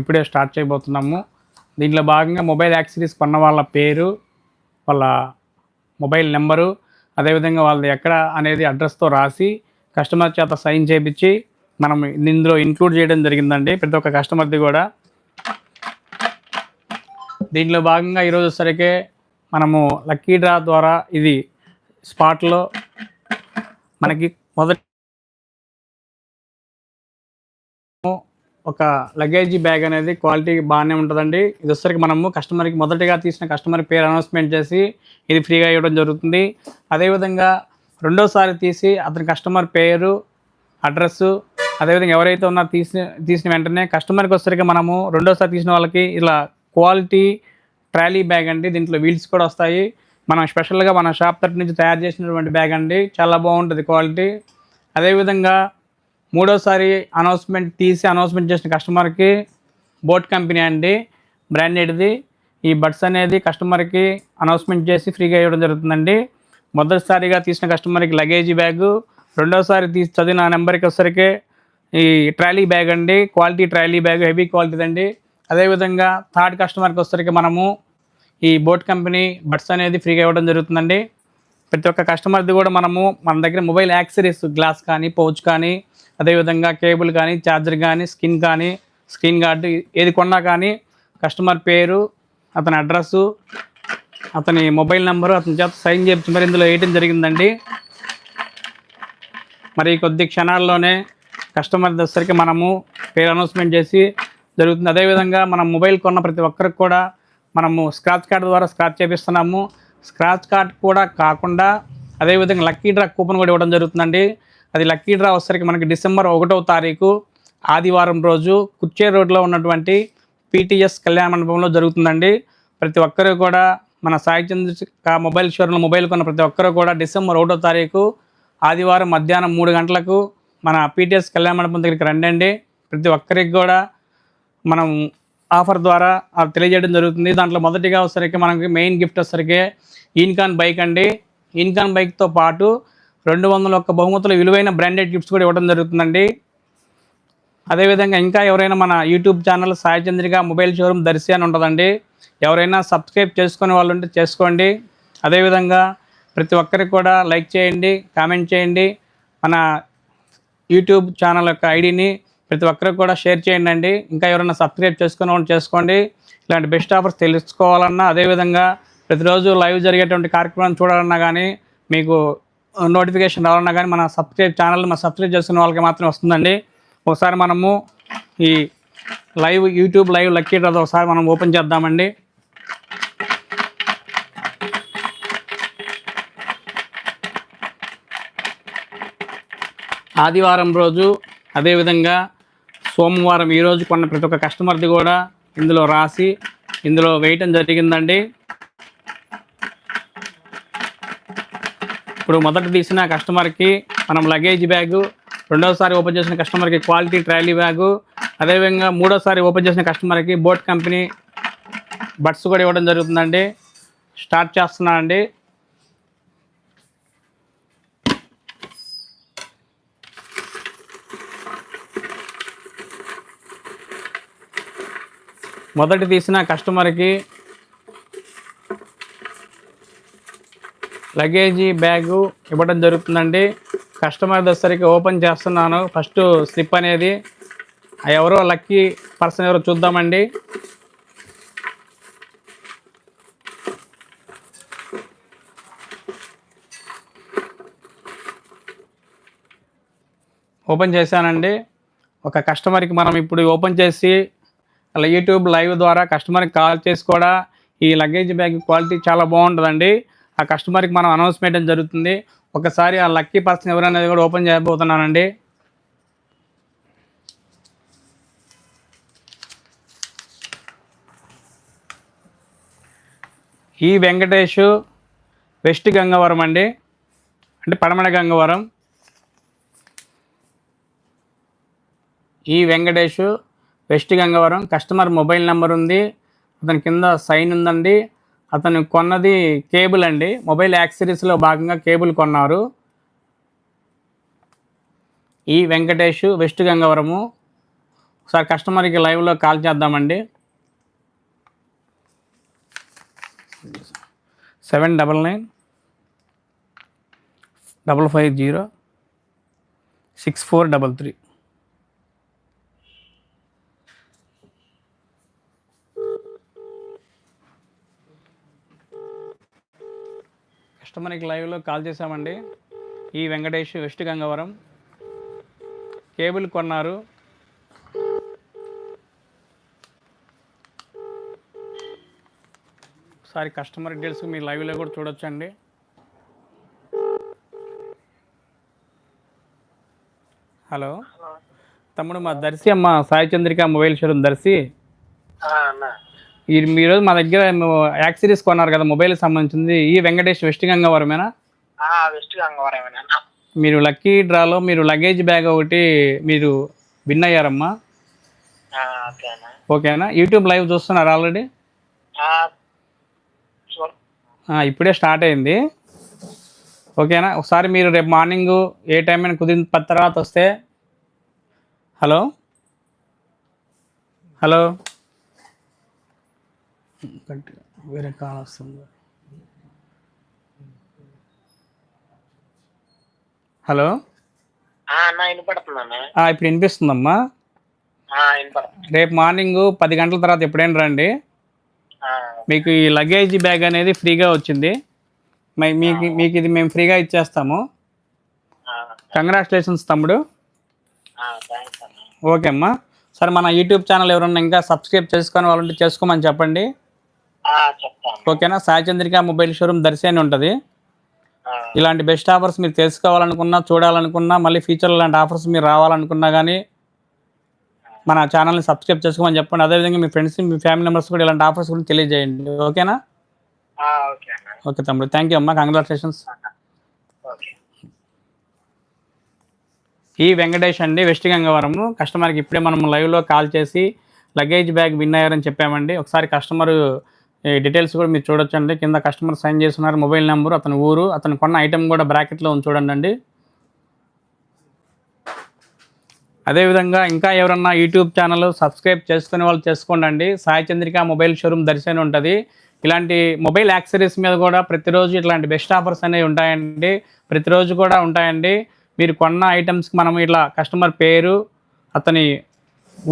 ఇప్పుడే స్టార్ట్ చేయబోతున్నాము. దీంట్లో భాగంగా మొబైల్ యాక్సరీస్ కొన్న వాళ్ళ పేరు వాళ్ళ మొబైల్ నెంబరు అదేవిధంగా వాళ్ళది ఎక్కడ అనేది అడ్రస్తో రాసి కస్టమర్ చేత సైన్ చేయించి మనం ఇందులో ఇంక్లూడ్ చేయడం జరిగిందండి. ప్రతి ఒక్క కస్టమర్ది కూడా. దీంట్లో భాగంగా ఈరోజు సరికే మనము లక్కీ డ్రా ద్వారా ఇది స్పాట్లో మనకి మొదటి ఒక లగేజ్ బ్యాగ్ అనేది క్వాలిటీ బాగానే ఉంటుందండి. ఇది వచ్చరికి మనము కస్టమర్కి మొదటిగా తీసిన కస్టమర్ పేరు అనౌన్స్మెంట్ చేసి ఇది ఫ్రీగా ఇవ్వడం జరుగుతుంది. అదేవిధంగా రెండోసారి తీసి అతని కస్టమర్ పేరు అడ్రస్సు అదేవిధంగా ఎవరైతే ఉన్నారో తీసిన తీసిన వెంటనే కస్టమర్కి వచ్చరికి మనము రెండోసారి తీసిన వాళ్ళకి ఇలా క్వాలిటీ ట్రాలీ బ్యాగ్ అండి. దీంట్లో వీల్స్ కూడా వస్తాయి. మనం స్పెషల్గా మన షాప్ తరపు నుంచి తయారు చేసినటువంటి బ్యాగ్ అండి. చాలా బాగుంటుంది క్వాలిటీ అదేవిధంగా మూడోసారి అనౌన్స్మెంట్ తీసి అనౌన్స్మెంట్ చేసిన కస్టమర్కి బోట్ కంపెనీ అండి బ్రాండెడ్ది ఈ బడ్స్ అనేది కస్టమర్కి అనౌన్స్మెంట్ చేసి ఫ్రీగా ఇవ్వడం జరుగుతుందండి. మొదటిసారిగా తీసిన కస్టమర్కి లగేజీ బ్యాగు రెండోసారి తీసి చదివిన నెంబర్కి వచ్చరికి ఈ ట్రాలీ బ్యాగ్ అండి quality trolley bag heavy quality అండి అదేవిధంగా థర్డ్ కస్టమర్కి వచ్చరికి మనము ఈ బోట్ కంపెనీ బడ్స్ అనేది ఫ్రీగా ఇవ్వడం జరుగుతుందండి. ప్రతి ఒక్క కస్టమర్ది కూడా మనము మన దగ్గర మొబైల్ యాక్సరీస్ గ్లాస్ కానీ పౌచ్ కానీ అదేవిధంగా కేబుల్ కానీ ఛార్జర్ కానీ స్కిన్ కానీ స్క్రీన్ గార్డు ఏది కొన్నా కానీ కస్టమర్ పేరు అతని అడ్రస్సు అతని మొబైల్ నెంబరు అతని చేత సైన్ చేయించి మరి ఇందులో వేయటం జరిగిందండి. మరి కొద్ది క్షణాల్లోనే కస్టమర్ దగ్గరికి మనము పేరు అనౌన్స్మెంట్ చేసి జరుగుతుంది. అదేవిధంగా మనం మొబైల్ కొన్న ప్రతి ఒక్కరికి కూడా మనము స్క్రాచ్ కార్డ్ ద్వారా స్క్రాచ్ చేపిస్తున్నాము. స్క్రాచ్ కార్డ్ కూడా కాకుండా అదేవిధంగా లక్కీ డ్రా కూపన్ కూడా ఇవ్వడం జరుగుతుందండి. అది లక్కీ డ్రా వచ్చేసరికి మనకి డిసెంబర్ ఒకటవ తారీఖు ఆదివారం రోజు కుర్చే రోడ్లో ఉన్నటువంటి పీటీఎస్ కళ్యాణ మండపంలో జరుగుతుందండి. ప్రతి ఒక్కరూ కూడా మన సాయి మొబైల్ షోరూంలో మొబైల్ కొన్న ప్రతి ఒక్కరూ కూడా డిసెంబర్ ఒకటో తారీఖు ఆదివారం మధ్యాహ్నం మూడు గంటలకు మన పీటీఎస్ కళ్యాణ మండపం దగ్గరికి రండి ప్రతి ఒక్కరికి కూడా మనం ఆఫర్ ద్వారా అది తెలియజేయడం జరుగుతుంది. దాంట్లో మొదటిగా వచ్చేసరికి మనకి మెయిన్ గిఫ్ట్ వచ్చేసరికి ఇన్కాన్ బైక్ అండి. ఇన్కాన్ బైక్తో పాటు రెండు వందల ఒక్క బహుమతులు విలువైన బ్రాండెడ్ గిఫ్ట్స్ కూడా ఇవ్వడం జరుగుతుందండి. అదేవిధంగా ఇంకా ఎవరైనా మన YouTube channel Saichandrika mobile showroom Darsi అని ఉంటుందండి. ఎవరైనా సబ్స్క్రైబ్ చేసుకునే వాళ్ళు ఉంటే చేసుకోండి. అదేవిధంగా ప్రతి ఒక్కరికి కూడా లైక్ చేయండి కామెంట్ చేయండి. మన యూట్యూబ్ ఛానల్ యొక్క ఐడిని ప్రతి ఒక్కరికి కూడా షేర్ చేయండి అండి ఇంకా ఎవరైనా సబ్స్క్రైబ్ చేసుకున్న వాళ్ళు చేసుకోండి. ఇలాంటి బెస్ట్ ఆఫర్స్ తెలుసుకోవాలన్నా అదేవిధంగా ప్రతిరోజు లైవ్ జరిగేటువంటి కార్యక్రమం చూడాలన్నా కానీ మీకు నోటిఫికేషన్ రావాలన్నా కానీ మన సబ్స్క్రైబ్ ఛానల్ మన సబ్స్క్రైబ్ చేసుకున్న వాళ్ళకి మాత్రమే వస్తుందండి. ఒకసారి మనము ఈ live YouTube live lucky draw ఒకసారి మనం ఓపెన్ చేద్దామండి. ఆదివారం రోజు అదేవిధంగా సోమవారం ఈరోజు కొన్న ప్రతి ఒక్క కస్టమర్ది కూడా ఇందులో రాసి ఇందులో వేయటం జరిగిందండి. ఇప్పుడు మొదట తీసిన కస్టమర్కి మనం లగేజ్ బ్యాగు రెండోసారి ఓపెన్ చేసిన కస్టమర్కి క్వాలిటీ ట్రాలీ బ్యాగు అదేవిధంగా మూడోసారి ఓపెన్ చేసిన కస్టమర్కి బోట్ కంపెనీ బడ్స్ కూడా ఇవ్వడం జరుగుతుందండి. స్టార్ట్ చేస్తున్నానండి మొదటి తీసిన కస్టమర్కి లగేజీ బ్యాగు ఇవ్వడం జరుగుతుందండి. కస్టమర్ దసరికి ఓపెన్ చేస్తున్నాను. ఫస్ట్ స్లిప్ అనేది ఎవరో లక్కీ పర్సన్ ఎవరో చూద్దామండి. ఓపెన్ చేశానండి. ఒక కస్టమర్కి మనం ఇప్పుడు ఓపెన్ చేసి అలా యూట్యూబ్ లైవ్ ద్వారా కస్టమర్కి కాల్ చేసి కూడా ఈ లగేజ్ బ్యాగ్ క్వాలిటీ చాలా బాగుంటుందండి. ఆ కస్టమర్కి మనం అనౌన్స్ చేయడం జరుగుతుంది. ఒకసారి ఆ లక్కీ పర్సన్ ఎవరనేది కూడా ఓపెన్ చేయబోతున్నానండి. ఈ వెంకటేష్ వెస్ట్ గంగవరం అండి. అంటే పడమడ గంగవరం. ఈ Venkatesh west Gangavaram. Customer mobile number ఉంది. అతని కింద సైన్ ఉందండి. అతను కొన్నది కేబుల్ అండి. మొబైల్ యాక్సరీస్లో భాగంగా కేబుల్ కొన్నారు. ఈ వెంకటేష్ వెస్ట్ గంగవరము. ఒకసారి కస్టమర్కి లైవ్లో కాల్ చేద్దామండి. Seven double nine double five zero six four double three. కస్టమర్కి లైవ్లో కాల్ చేశామండి. ఈ వెంకటేష్ వెస్ట్ గంగవరం. కేబుల్ కొన్నారు. ఒకసారి కస్టమర్ డీటెయిల్స్ మీ లైవ్లో కూడా చూడొచ్చండి. హలో. తమ్ముడు మా దర్శి అమ్మ సాయి చంద్రిక మొబైల్ షోరూమ్. దర్శి. అన్న. ఈ మీరు మా దగ్గర యాక్సరీస్ కొన్నారు కదా మొబైల్కి సంబంధించింది. ఈ వెంకటేష్ వెస్ట్ గంగవరమేనా? వెస్ట్ గంగవరమేనా? మీరు లక్కీ డ్రాలో మీరు లగేజ్ బ్యాగ్ ఒకటి మీరు విన్ అయ్యారమ్మా. ఓకేనా? యూట్యూబ్ లైవ్ చూస్తున్నారు ఆల్రెడీ? ఇప్పుడే స్టార్ట్ అయింది. ఓకేనా? ఒకసారి మీరు రేపు మార్నింగ్ ఏ టైం అయినా కుదిరిన పది తర్వాత వస్తే. హలో? హలో? గట్టిగా వేరే కాల్ వస్తుంది. హలో? ఇప్పుడు వినిపిస్తుందమ్మా. రేపు మార్నింగ్ పది గంటల తర్వాత ఎప్పుడైనా రండి. మీకు ఈ లగేజ్ బ్యాగ్ అనేది ఫ్రీగా వచ్చింది. మై- మీకు మీకు ఇది మేము ఫ్రీగా ఇచ్చేస్తాము. కంగ్రాచులేషన్స్ తమ్ముడు. ఓకే అమ్మా. సరే మన యూట్యూబ్ ఛానల్ ఎవరన్నా ఇంకా సబ్స్క్రైబ్ చేసుకొని వాళ్ళంటే చేసుకోమని చెప్పండి. ఓకేనా? సాయి చంద్రిక మొబైల్ షోరూమ్ దర్శి అని ఉంటుంది ఇలాంటి బెస్ట్ ఆఫర్స్ మీరు తెలుసుకోవాలనుకున్నా చూడాలనుకున్నా మళ్ళీ ఫ్యూచర్లో ఇలాంటి ఆఫర్స్ మీరు రావాలనుకున్నా కానీ మన ఛానల్ని సబ్స్క్రైబ్ చేసుకోమని చెప్పండి. అదేవిధంగా మీ ఫ్రెండ్స్ మీ ఫ్యామిలీ మెంబర్స్ కూడా ఇలాంటి ఆఫర్స్ గురించి తెలియజేయండి. ఓకేనా? ఓకే తమ్ముడు. థ్యాంక్ యూ అమ్మా. కంగ్రాచులేషన్స్. ఈ వెంకటేష్ అండి వెస్ట్ గంగవరము కస్టమర్కి ఇప్పుడే మనం లైవ్లో కాల్ చేసి లగేజ్ బ్యాగ్ విన్ అయ్యారని చెప్పామండి. ఒకసారి కస్టమర్ డీటెయిల్స్ కూడా మీరు చూడొచ్చండి. కింద కస్టమర్ సైన్ చేస్తున్నారు మొబైల్ నెంబర్ అతని ఊరు అతను కొన్న ఐటెం కూడా బ్రాకెట్లో ఉంది చూడండి అండి అదేవిధంగా ఇంకా ఎవరన్నా యూట్యూబ్ ఛానల్ సబ్స్క్రైబ్ చేసుకునే వాళ్ళు చేసుకోండి అండి సాయి చంద్రిక మొబైల్ షోరూమ్ దర్శనం ఉంటుంది. ఇలాంటి మొబైల్ యాక్సరీస్ మీద కూడా ప్రతిరోజు ఇట్లాంటి బెస్ట్ ఆఫర్స్ అనేవి ఉంటాయండి. ప్రతిరోజు కూడా ఉంటాయండి. మీరు కొన్న ఐటమ్స్కి మనం ఇట్లా కస్టమర్ పేరు అతని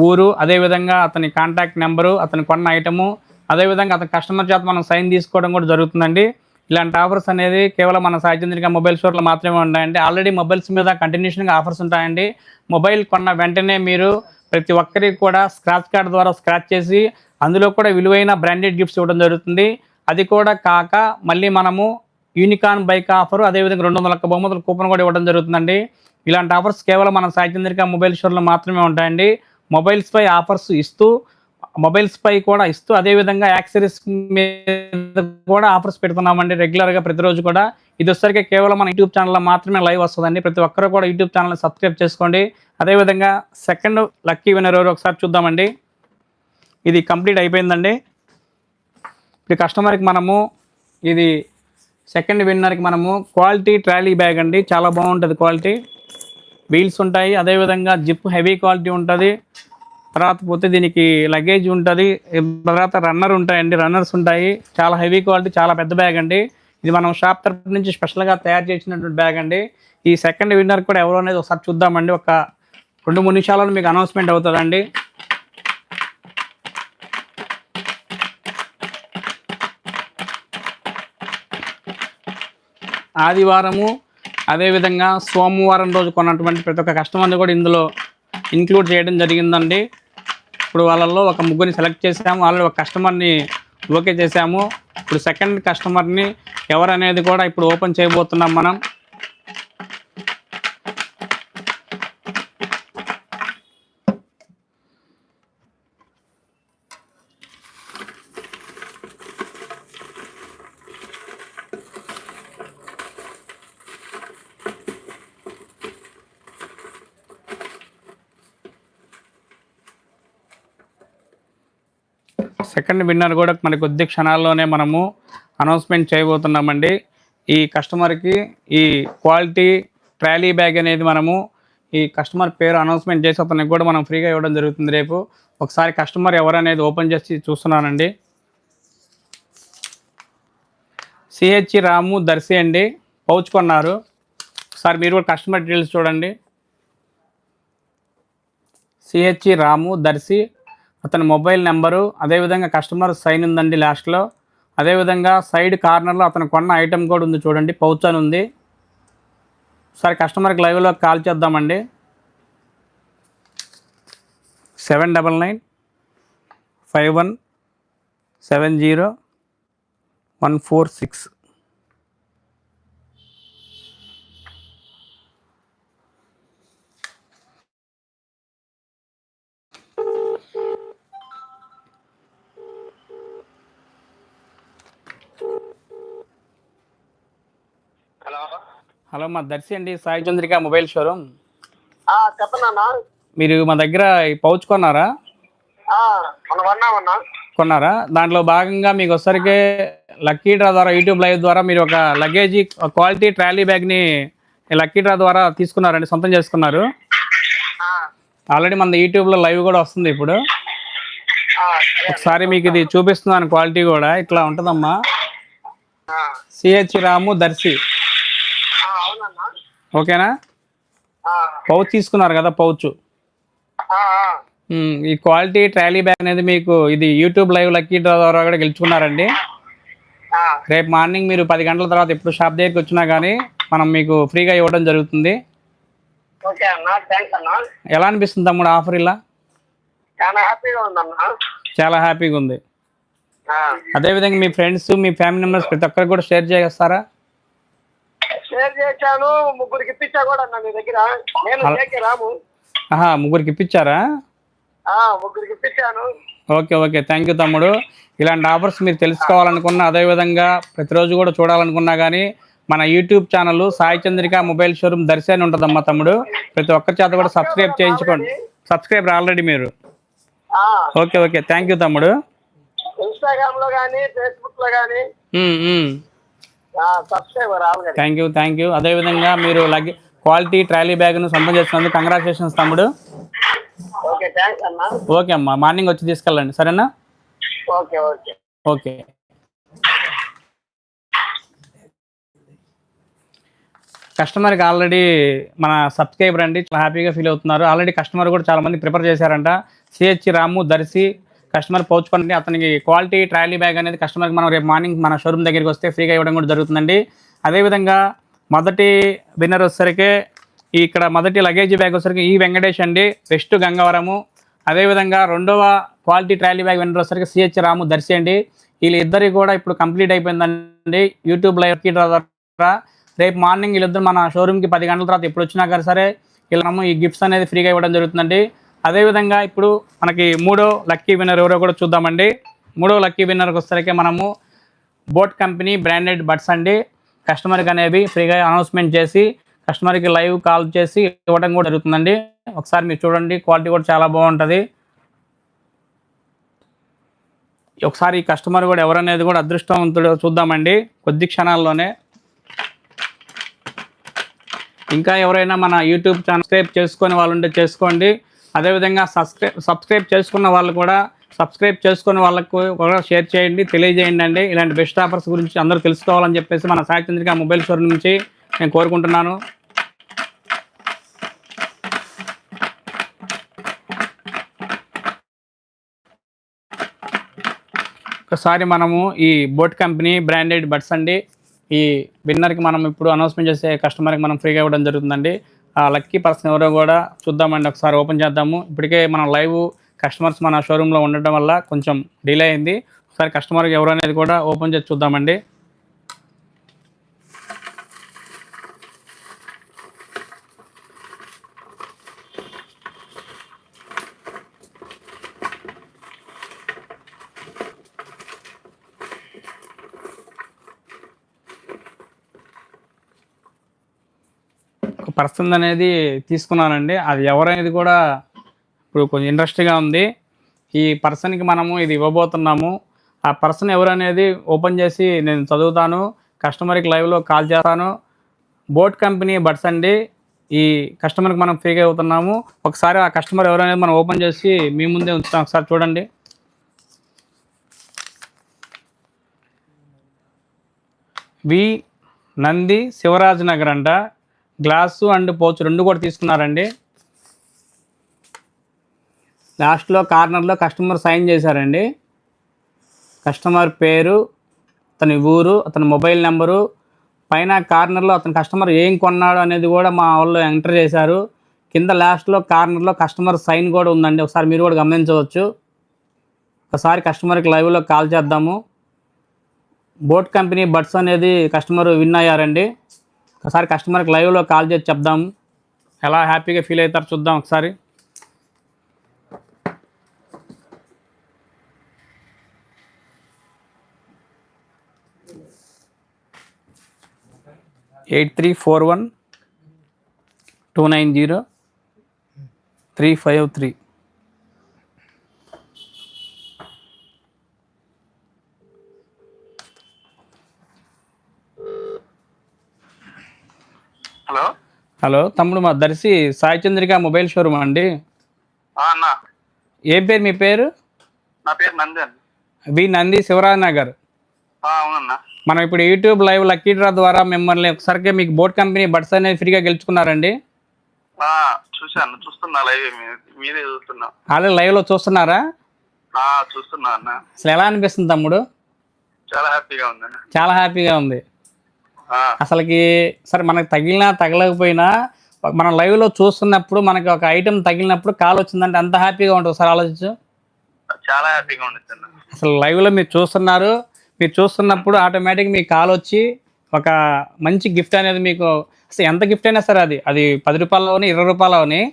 ఊరు అదేవిధంగా అతని కాంటాక్ట్ నెంబరు అతను కొన్న ఐటము అదేవిధంగా అతని కస్టమర్ చేత మనం సైన్ తీసుకోవడం కూడా జరుగుతుందండి. ఇలాంటి ఆఫర్స్ అనేది కేవలం మన సాయి మొబైల్ స్టోర్లో మాత్రమే ఉంటాయండి. ఆల్రెడీ మొబైల్స్ మీద కంటిన్యూషన్గా ఆఫర్స్ ఉంటాయండి. మొబైల్ కొన్న వెంటనే మీరు ప్రతి ఒక్కరికి కూడా స్క్రాచ్ కార్డ్ ద్వారా స్క్రాచ్ చేసి అందులో కూడా విలువైన బ్రాండెడ్ గిఫ్ట్స్ ఇవ్వడం జరుగుతుంది. అది కూడా కాక మళ్ళీ మనము యూనికాన్ బైక్ ఆఫర్ అదేవిధంగా రెండు వందల ఒక్క బహుమతుల కూపన్ కూడా ఇవ్వడం జరుగుతుందండి. ఇలాంటి ఆఫర్స్ కేవలం మన సాయి మొబైల్ స్టోర్లో మాత్రమే ఉంటాయండి. మొబైల్స్పై ఆఫర్స్ ఇస్తూ మొబైల్స్ పై కూడా ఇస్తూ అదేవిధంగా యాక్సరీస్ మీద కూడా ఆఫర్స్ పెడుతున్నామండి. రెగ్యులర్గా ప్రతిరోజు కూడా. ఇది వచ్చేసరికి కేవలం మన యూట్యూబ్ ఛానల్లో మాత్రమే లైవ్ వస్తుందండి. ప్రతి ఒక్కరు కూడా యూట్యూబ్ ఛానల్ని సబ్స్క్రైబ్ చేసుకోండి. అదేవిధంగా సెకండ్ లక్కీ విన్నర్ ఎవరు ఒకసారి చూద్దామండి. ఇది కంప్లీట్ అయిపోయిందండి. ఇప్పుడు కస్టమర్కి మనము ఇది సెకండ్ విన్నర్కి మనము క్వాలిటీ ట్రాలీ బ్యాగ్ అండి. చాలా బాగుంటుంది క్వాలిటీ. వీల్స్ ఉంటాయి. అదేవిధంగా జిప్ హెవీ క్వాలిటీ ఉంటుంది. తర్వాత పోతే దీనికి లగేజ్ ఉంటుంది. తర్వాత రన్నర్ ఉంటాయండి. రన్నర్స్ ఉంటాయి. చాలా హెవీ క్వాలిటీ చాలా పెద్ద బ్యాగ్ అండి. ఇది మనం షాప్ తరపు నుంచి స్పెషల్గా తయారు చేసినటువంటి బ్యాగ్ అండి. ఈ సెకండ్ విన్నర్ కూడా ఎవరు అనేది ఒకసారి చూద్దామండి. ఒక రెండు మూడు నిమిషాలలో మీకు అనౌన్స్మెంట్ అవుతుందండి. ఆదివారము అదేవిధంగా సోమవారం రోజు కొన్నటువంటి ప్రతి ఒక్క కస్టమర్ని కూడా ఇందులో ఇంక్లూడ్ చేయడం జరిగిందండి. ఇప్పుడు వాళ్ళల్లో ఒక ముగ్గురిని సెలెక్ట్ చేసాము ఆల్రెడీ ఒక కస్టమర్ని ఓకే చేసాము. ఇప్పుడు సెకండ్ కస్టమర్ని ఎవరనేది కూడా ఇప్పుడు ఓపెన్ చేయబోతున్నాం మనం. సెకండ్ విన్నర్ కూడా మనకు కొద్ది క్షణాల్లోనే మనము అనౌన్స్మెంట్ చేయబోతున్నామండి. ఈ కస్టమర్కి ఈ క్వాలిటీ ట్రాలీ బ్యాగ్ అనేది మనము ఈ కస్టమర్ పేరు అనౌన్స్మెంట్ చేసి అతనికి కూడా మనం ఫ్రీగా ఇవ్వడం జరుగుతుంది రేపు. ఒకసారి కస్టమర్ ఎవరనేది ఓపెన్ చేసి చూస్తున్నానండి. సిహెచ్ రాము దర్శి అండి. పౌచ్ కొన్నారు. ఒకసారి మీరు కూడా కస్టమర్ డీటెయిల్స్ చూడండి. సిహెచ్ రాము దర్శి అతని మొబైల్ నెంబరు అదేవిధంగా కస్టమర్ సైన్ ఉందండి లాస్ట్లో అదేవిధంగా సైడ్ కార్నర్లో అతను కొన్న ఐటెం కూడా ఉంది చూడండి పౌచ్ అని ఉంది. సరే కస్టమర్కి లైవ్లో కాల్ చేద్దామండి. Seven double nine five one seven zero one four six hello hello మా దర్శి అండి సాయి చంద్రిక మొబైల్ షోరూమ్. మీరు మా దగ్గర పౌచ్ కొన్నారా? కొన్నారా? దాంట్లో భాగంగా మీకు వచ్చరికి లక్కీ డ్రా ద్వారా యూట్యూబ్ లైవ్ ద్వారా మీరు ఒక లగేజీ క్వాలిటీ ట్రాలీ బ్యాగ్ని లక్కీ డ్రా ద్వారా తీసుకున్నారండి సొంతం చేసుకున్నారు. ఆల్రెడీ మన యూట్యూబ్లో లైవ్ కూడా వస్తుంది ఇప్పుడు. ఒకసారి మీకు ఇది చూపిస్తున్నాను క్వాలిటీ కూడా ఇట్లా ఉంటుందమ్మా. సిహెచ్ రాము దర్శి. ఓకేనా? పౌచ్ తీసుకున్నారు కదా పౌచ్. ఈ క్వాలిటీ ట్రాలీ బ్యాగ్ అనేది మీకు ఇది యూట్యూబ్ లైవ్ లక్కీ డ్రా ద్వారా కూడా గెలుచుకున్నారండి. రేపు మార్నింగ్ మీరు పది గంటల తర్వాత ఎప్పుడు షాప్ దగ్గరికి వచ్చినా కానీ మనం మీకు ఫ్రీగా ఇవ్వడం జరుగుతుంది. ఎలా అనిపిస్తుంది తమ్ముడు ఆఫర్ ఇలా? చాలా హ్యాపీగా ఉందన్నా. చాలా హ్యాపీగా ఉంది. అదేవిధంగా మీ ఫ్రెండ్స్ మీ ఫ్యామిలీ మెంబర్స్ ప్రతి ఒక్కరికి కూడా షేర్ చేస్తారా? షేర్ చేశాను? ముగ్గురికి ఇప్పించా కూడా అన్న మీ దగ్గర. నేను చేకే రాము. ఆహా ముగ్గురికి ఇప్పించారా? ముగ్గురికి ఇప్పించాను. Okay okay. థ్యాంక్ యూ తమ్ముడు. ఇలాంటి ఆఫర్స్ మీరు తెలుసుకోవాలనుకున్నా అదేవిధంగా ప్రతిరోజు కూడా చూడాలనుకున్నా కానీ మన YouTube channel Sai Chandrika mobile showroom Darsi అని ఉంటుందమ్మా తమ్ముడు. ప్రతి ఒక్కరి చేత కూడా సబ్స్క్రైబ్ చేయించుకోండి. సబ్స్క్రైబర్ ఆల్రెడీ మీరు. Okay okay. థ్యాంక్ యూ తమ్ముడు. ఇన్స్టాగ్రామ్లో కానీ ఫేస్బుక్లో కానీ థ్యాంక్ యూ థ్యాంక్ యూ అదేవిధంగా మీరు లగ్ క్వాలిటీ ట్రాలీ బ్యాగ్ను సొంతం చేసినందుకు కంగ్రాచులేషన్స్ తమ్ముడు. ఓకే అమ్మా. మార్నింగ్ వచ్చి తీసుకెళ్ళండి సరేనా? ఓకే ఓకే ఓకే కస్టమర్కి ఆల్రెడీ మన సబ్స్క్రైబర్ అండి చాలా హ్యాపీగా ఫీల్ అవుతున్నారు. ఆల్రెడీ కస్టమర్ కూడా చాలా మంది ప్రిపేర్ చేశారంట. CH Ramu Darsi customer pouch అతనికి క్వాలిటీ ట్రాలీ బ్యాగ్ అనేది కస్టమర్కి మనం రేపు మార్నింగ్ మన షోరూమ్ దగ్గరికి వస్తే ఫ్రీగా ఇవ్వడం కూడా జరుగుతుందండి. అదేవిధంగా మొదటి విన్నర్ వచ్చేసరికి ఇక్కడ మొదటి లగేజ్ బ్యాగ్ వచ్చేసరికి ఈ వెంకటేష్ అండి వెస్ట్ గంగవరము. అదేవిధంగా రెండవ క్వాలిటీ ట్రాలీ బ్యాగ్ విన్నర్ వచ్చేసరికి సిహెచ్ రాము దర్శి అండి. వీళ్ళిద్దరికి కూడా ఇప్పుడు కంప్లీట్ అయిపోయిందండి యూట్యూబ్ లైవ్ ద్వారా. రేపు మార్నింగ్ వీళ్ళిద్దరు మన షోరూమ్కి పది గంటల తర్వాత ఎప్పుడు వచ్చినా కానీ సరే వీళ్ళము ఈ గిఫ్ట్స్ అనేది ఫ్రీగా ఇవ్వడం జరుగుతుందండి. అదేవిధంగా ఇప్పుడు మనకి మూడో లక్కీ విన్నర్ ఎవరో కూడా చూద్దామండి. మూడో లక్కీ విన్నర్కి వచ్చేసరికి మనము బోట్ కంపెనీ బ్రాండెడ్ బడ్స్ అండి. కస్టమర్కి అనేవి ఫ్రీగా అనౌన్స్మెంట్ చేసి కస్టమర్కి లైవ్ కాల్ చేసి ఇవ్వడం కూడా జరుగుతుందండి. ఒకసారి మీరు చూడండి క్వాలిటీ కూడా చాలా బాగుంటుంది. ఒకసారి కస్టమర్ కూడా ఎవరనేది కూడా అదృష్టవంతుడు చూద్దామండి. కొద్ది క్షణాల్లోనే. ఇంకా ఎవరైనా మన యూట్యూబ్ ఛానల్ సబ్స్క్రైబ్ చేసుకొని వాళ్ళు ఉంటే చేసుకోండి. అదేవిధంగా సబ్స్క్రైబ్ సబ్స్క్రైబ్ చేసుకున్న వాళ్ళు కూడా సబ్స్క్రైబ్ చేసుకున్న వాళ్ళకు కూడా షేర్ చేయండి తెలియజేయండి అండి. ఇలాంటి బెస్ట్ ఆఫర్స్ గురించి అందరూ తెలుసుకోవాలని చెప్పేసి మన సాయి చంద్రిక మొబైల్ స్టోర్ నుంచి నేను కోరుకుంటున్నాను. ఒకసారి మనము ఈ బోట్ కంపెనీ బ్రాండెడ్ బడ్స్ అండి. ఈ విన్నర్కి మనం ఇప్పుడు అనౌన్స్మెంట్ చేసే కస్టమర్కి మనం ఫ్రీగా ఇవ్వడం జరుగుతుందండి. ఆ లక్కీ పర్సన్ ఎవరో కూడా చూద్దామండి ఒకసారి ఓపెన్ చేద్దాము. ఇప్పటికే మనం లైవ్ కస్టమర్స్ మన షోరూంలో ఉండటం వల్ల కొంచెం డిలే అయింది. ఒకసారి కస్టమర్కి ఎవరు అనేది కూడా ఓపెన్ చేసి చూద్దామండి. పర్సన్ అనేది తీసుకున్నానండి. అది ఎవరనేది కూడా ఇప్పుడు కొంచెం ఇంట్రెస్ట్గా ఉంది. ఈ పర్సన్కి మనము ఇది ఇవ్వబోతున్నాము. ఆ పర్సన్ ఎవరనేది ఓపెన్ చేసి నేను చదువుతాను కస్టమర్కి లైవ్లో కాల్ చేస్తాను. బోట్ కంపెనీ బడ్స్ అండి. ఈ కస్టమర్కి మనం ఫ్రీగా అవుతున్నాము ఒకసారి ఆ కస్టమర్ ఎవరనేది మనం ఓపెన్ చేసి మీ ముందే ఉంచుతాం. ఒకసారి చూడండి. వి నంది శివరాజ్ నగర్ అంట. గ్లాసు అండ్ పౌచ్ రెండు కూడా తీసుకున్నారండి. లాస్ట్లో కార్నర్లో కస్టమర్ సైన్ చేశారండి. కస్టమర్ పేరు అతని ఊరు అతని మొబైల్ నెంబరు పైన కార్నర్లో అతని కస్టమర్ ఏం కొన్నాడు అనేది కూడా మా వాళ్ళు ఎంటర్ చేశారు. కింద లాస్ట్లో కార్నర్లో కస్టమర్ సైన్ కూడా ఉందండి. ఒకసారి మీరు కూడా గమనించవచ్చు. ఒకసారి కస్టమర్కి లైవ్లో కాల్ చేద్దాము. బోట్ కంపెనీ బడ్స్ అనేది కస్టమర్ విన్ అయ్యారండి. ఒకసారి కస్టమర్కి లైవ్లో కాల్ చేసి చెప్దాము ఎలా హ్యాపీగా ఫీల్ అవుతారో చూద్దాం ఒకసారి. Eight three four one two nine zero three five three hello? Hello తమ్ముడు మా దర్శి సాయి చంద్రిక మొబైల్ షోరూమ్ అండి? అన్న. ఏం పేరు మీ పేరు? నా పేరు నందన్. వి నంది శివరాజ్ నగర్. అవునన్నా. మనం ఇప్పుడు యూట్యూబ్ లైవ్ లక్కీ డ్రా ద్వారా మిమ్మల్ని ఒకసారిగా మీకు బోట్ కంపెనీ బడ్స్ అనేది ఫ్రీగా గెలుచుకున్నారండి? చూశాను. చూస్తున్నా లైవ్. మీరే చూస్తున్నా. ఆల్రెడీ లైవ్లో చూస్తున్నారా? చూస్తున్నా అన్న. అసలు ఎలా అనిపిస్తుంది తమ్ముడు? చాలా హ్యాపీగా ఉందన్న. చాలా హ్యాపీగా ఉంది. అసలుకి సరే మనకు తగిలినా తగలకపోయినా మనం లైవ్లో చూస్తున్నప్పుడు మనకి ఒక ఐటెం తగిలినప్పుడు కాల్ వచ్చిందంటే అంత హ్యాపీగా ఉంటుంది. ఒకసారి ఆలోచించు. చాలా హ్యాపీగా ఉండొచ్చు అసలు లైవ్లో మీరు చూస్తున్నారు. మీరు చూస్తున్నప్పుడు ఆటోమేటిక్ మీకు కాల్ వచ్చి ఒక మంచి గిఫ్ట్ అనేది మీకు అసలు ఎంత గిఫ్ట్ అయినా సరే అది అది పది రూపాయలని ఇరవై రూపాయలని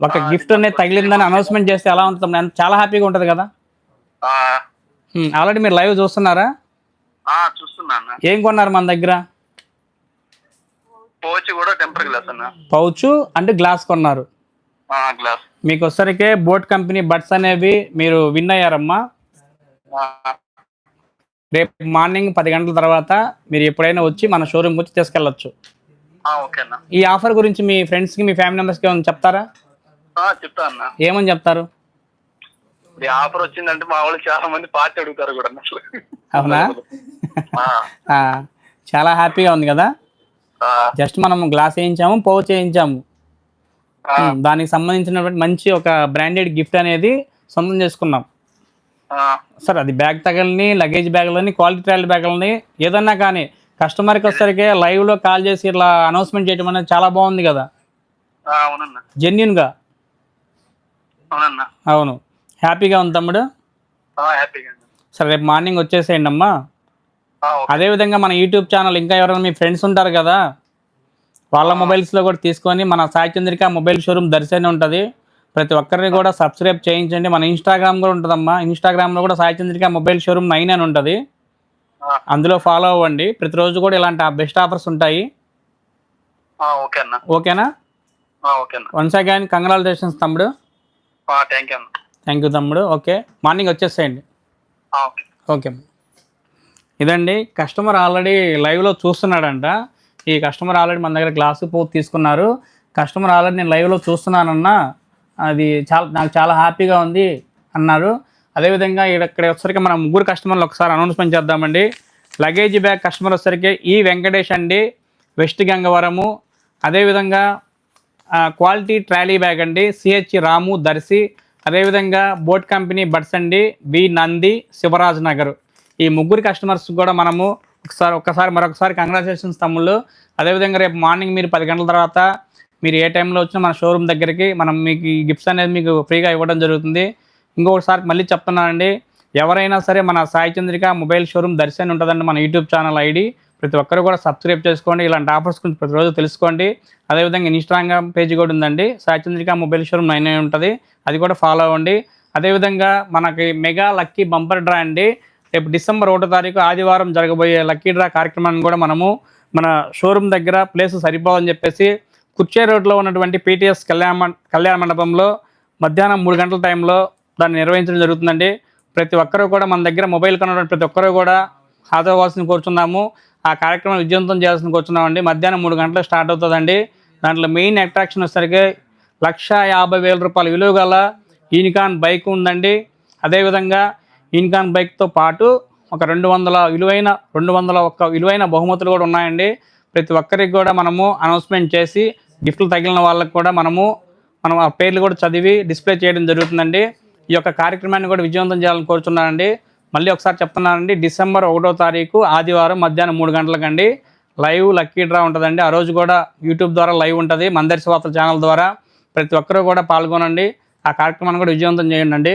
ఒక గిఫ్ట్ అనేది తగిలిందని అనౌన్స్మెంట్ చేస్తే ఎలా ఉంటుంది? చాలా హ్యాపీగా ఉంటుంది కదా. ఆల్రెడీ మీరు లైవ్ చూస్తున్నారా? చూస్తున్నా ఏం కొన్నారు మన దగ్గర? పోచి కూడా టెంపర్ గ్లాస్ అన్న. పౌచ్ అంటే గ్లాస్ కొన్నారు. గ్లాస్. మీకు వచ్చరికి బోట్ కంపెనీ బడ్స్ అనేవి మీరు విన్ అయ్యారమ్మా. రేపు మార్నింగ్ పది గంటల తర్వాత మీరు ఎప్పుడైనా వచ్చి మన షోరూమ్కి వచ్చి తీసుకెళ్ళచ్చు. ఓకే అన్న. ఈ ఆఫర్ గురించి మీ ఫ్రెండ్స్కి మీ ఫ్యామిలీ మెంబర్స్కి ఏమైనా చెప్తారా? చెప్తా అన్న. ఏమని చెప్తారు? ఈ ఆఫర్ వచ్చిందంటే మా వాళ్ళు చాలా మంది పార్టీ అడుగుతారు కూడా అవునా? చాలా హ్యాపీగా ఉంది కదా? జస్ట్ మనం గ్లాస్ వేయించాము ఆ, ఉమ్, దానికి సంబంధించినటువంటి మంచి ఒక బ్రాండెడ్ గిఫ్ట్ అనేది సొంతం చేసుకున్నాం. సార్ అది బ్యాగ్ తగలని లగేజ్ బ్యాగ్లని క్వాలిటీ ట్రావెల్ బ్యాగ్లని ఏదన్నా కానీ కస్టమర్కి వచ్చేసరికి లైవ్లో కాల్ చేసి ఇట్లా అనౌన్స్మెంట్ చేయడం అనేది చాలా బాగుంది కదా? జెన్యున్గా? అవును. హ్యాపీగా ఉంది తమ్ముడు. సరే రేపు మార్నింగ్ వచ్చేసేయండి అమ్మా అదేవిధంగా మన యూట్యూబ్ ఛానల్ ఇంకా ఎవరైనా మీ ఫ్రెండ్స్ ఉంటారు కదా వాళ్ళ మొబైల్స్లో కూడా తీసుకొని మన సాయి చంద్రిక మొబైల్ షోరూమ్ దర్శనం ఉంటుంది. ప్రతి ఒక్కరిని కూడా సబ్స్క్రైబ్ చేయించండి. మన ఇన్స్టాగ్రామ్ కూడా ఉంటుందమ్మా. ఇన్స్టాగ్రామ్లో కూడా Sai Chandrika mobile showroom nine అని ఉంటుంది. అందులో ఫాలో అవ్వండి. ప్రతిరోజు కూడా ఇలాంటి బెస్ట్ ఆఫర్స్ ఉంటాయి. ఓకేనా? వన్స్ అగైన్ కంగ్రాచులేషన్స్ తమ్ముడు. థ్యాంక్ యూ తమ్ముడు. ఓకే మార్నింగ్ వచ్చేసేయండి. ఓకే. ఇదండి కస్టమర్ ఆల్రెడీ లైవ్లో చూస్తున్నాడంట. ఈ కస్టమర్ ఆల్రెడీ మన దగ్గర గ్లాసు పోతు తీసుకున్నారు. కస్టమర్ ఆల్రెడీ నేను లైవ్లో చూస్తున్నానన్నా అది చాలా నాకు చాలా హ్యాపీగా ఉంది అన్నారు. అదేవిధంగా ఇక్కడ వచ్చరికి మన ముగ్గురు కస్టమర్లు ఒకసారి అనౌన్స్మెంట్ చేద్దామండి. లగేజ్ బ్యాగ్ కస్టమర్ వచ్చరికి ఈ వెంకటేష్ అండి వెస్ట్ గంగవరము. అదేవిధంగా క్వాలిటీ ట్రాలీ బ్యాగ్ అండి సిహెచ్ రాము దర్శి. అదేవిధంగా బోట్ కంపెనీ బడ్స్ అండి బి నంది శివరాజ్ నగర్. ఈ ముగ్గురు కస్టమర్స్ కూడా మనము ఒకసారి ఒక్కసారి మరొకసారి కంగ్రాచులేషన్స్ తమ్ముళ్ళు. అదేవిధంగా రేపు మార్నింగ్ మీరు పది గంటల తర్వాత మీరు ఏ టైంలో వచ్చినా మన షోరూమ్ దగ్గరికి మనం మీకు ఈ గిఫ్ట్స్ అనేది మీకు ఫ్రీగా ఇవ్వడం జరుగుతుంది. ఇంకొకసారి మళ్ళీ చెప్తున్నానండి ఎవరైనా సరే మన సాయి చంద్రిక మొబైల్ షోరూమ్ దర్శనం ఉంటుందండి మన యూట్యూబ్ ఛానల్ ఐడి. ప్రతి ఒక్కరు కూడా సబ్స్క్రైబ్ చేసుకోండి ఇలాంటి ఆఫర్స్ గురించి ప్రతిరోజు తెలుసుకోండి. అదేవిధంగా ఇన్స్టాగ్రామ్ పేజ్ కూడా ఉందండి Sai Chandrika mobile showroom nine ఉంటుంది అది కూడా ఫాలో అవ్వండి. అదేవిధంగా మనకి మెగా లక్కీ బంపర్ డ్రా అండి రేపు డిసెంబర్ ఒకటో తారీఖు ఆదివారం జరగబోయే లక్కీ డ్రా కార్యక్రమాన్ని కూడా మనము మన షోరూమ్ దగ్గర ప్లేస్ సరిపోదని చెప్పేసి కుర్చే రోడ్లో ఉన్నటువంటి పీటీఎస్ కళ్యాణ కళ్యాణ మండపంలో మధ్యాహ్నం మూడు గంటల టైంలో దాన్ని నిర్వహించడం జరుగుతుందండి. ప్రతి ఒక్కరూ కూడా మన దగ్గర మొబైల్ కొనడం ప్రతి ఒక్కరూ కూడా హాజరవ్వాల్సింది కోరుచున్నాము. ఆ కార్యక్రమం విజయవంతం చేయాల్సింది కోరుచున్నామండి. మధ్యాహ్నం మూడు గంటలకు స్టార్ట్ అవుతుందండి. దాంట్లో మెయిన్ అట్రాక్షన్ వచ్చేసరికి లక్ష యాభై వేల రూపాయల విలువ గల యూనికాన్ బైక్ ఉందండి. అదేవిధంగా ఇన్కాన్ బైక్తో పాటు ఒక రెండు వందల విలువైన రెండు వందల ఒక్క విలువైన బహుమతులు కూడా ఉన్నాయండి. ప్రతి ఒక్కరికి కూడా మనము అనౌన్స్మెంట్ చేసి గిఫ్ట్లు తగిలిన వాళ్ళకి కూడా మనము మనం ఆ పేర్లు కూడా చదివి డిస్ప్లే చేయడం జరుగుతుందండి. ఈ యొక్క కార్యక్రమాన్ని కూడా విజయవంతం చేయాలని కోరుతున్నానండి మళ్ళీ ఒకసారి చెప్తున్నానండి డిసెంబర్ ఒకటో తారీఖు ఆదివారం మధ్యాహ్నం మూడు గంటలకండి. లైవ్ లక్కీ డ్రా ఉంటుందండి. ఆ రోజు కూడా యూట్యూబ్ ద్వారా లైవ్ ఉంటుంది. మందర్శి వార్తల ఛానల్ ద్వారా ప్రతి ఒక్కరూ కూడా పాల్గొనండి. ఆ కార్యక్రమాన్ని కూడా విజయవంతం చేయండి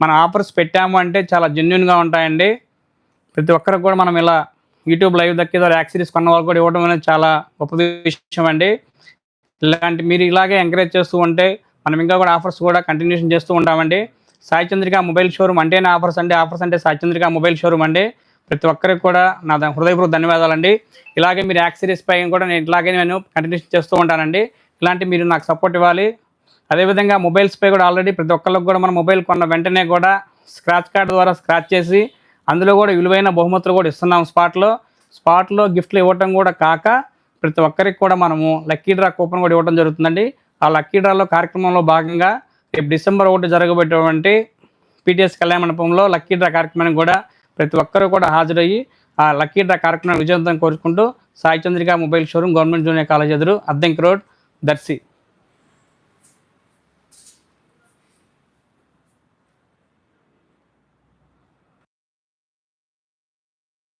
మన ఆఫర్స్ పెట్టాము అంటే చాలా జెన్యున్గా ఉంటాయండి. ప్రతి ఒక్కరికి కూడా మనం ఇలా యూట్యూబ్ లైవ్ దక్కి ద్వారా యాక్సిరీస్ కొన్న వాళ్ళు కూడా ఇవ్వడం అనేది చాలా గొప్ప విషయం అండి. ఇలాంటి మీరు ఇలాగే ఎంకరేజ్ చేస్తూ ఉంటే మనం ఇంకా కూడా ఆఫర్స్ కూడా కంటిన్యూషన్ చేస్తూ ఉంటామండి. సాయి చంద్రిక మొబైల్ షోరూమ్ అంటేనే ఆఫర్స్ అంటే ఆఫర్స్ అంటే సాయి చంద్రిక మొబైల్ షోరూమ్ అండి. ప్రతి ఒక్కరికి కూడా నా హృదయపూర్వక ధన్యవాదాలండి. ఇలాగే మీరు యాక్సిరీస్ పై కూడా నేను ఇలాగే నేను కంటిన్యూషన్ చేస్తూ ఉంటానండి. ఇలాంటి మీరు నాకు సపోర్ట్ ఇవ్వాలి. అదేవిధంగా మొబైల్స్పై కూడా ఆల్రెడీ ప్రతి ఒక్కరికి కూడా మన మొబైల్ కొన్న వెంటనే కూడా స్క్రాచ్ కార్డ్ ద్వారా స్క్రాచ్ చేసి అందులో కూడా విలువైన బహుమతులు కూడా ఇస్తున్నాం స్పాట్లో. స్పాట్లో గిఫ్ట్లు ఇవ్వటం కూడా కాక ప్రతి ఒక్కరికి కూడా మనము లక్కీ డ్రా కూపన్ కూడా ఇవ్వడం జరుగుతుందండి. ఆ లక్కీ డ్రాలో కార్యక్రమంలో భాగంగా రేపు డిసెంబర్ ఒకటి జరగబెట్టేటువంటి పీటీఎస్ కళ్యాణ మండపంలో లక్కీ డ్రా కార్యక్రమానికి కూడా ప్రతి ఒక్కరూ కూడా హాజరయ్యి ఆ లక్కీ డ్రా కార్యక్రమం విజయవంతం కోరుకుంటూ Sai Chandrika mobile showroom government junior college ఎదురు అద్దెంకి రోడ్ దర్శి.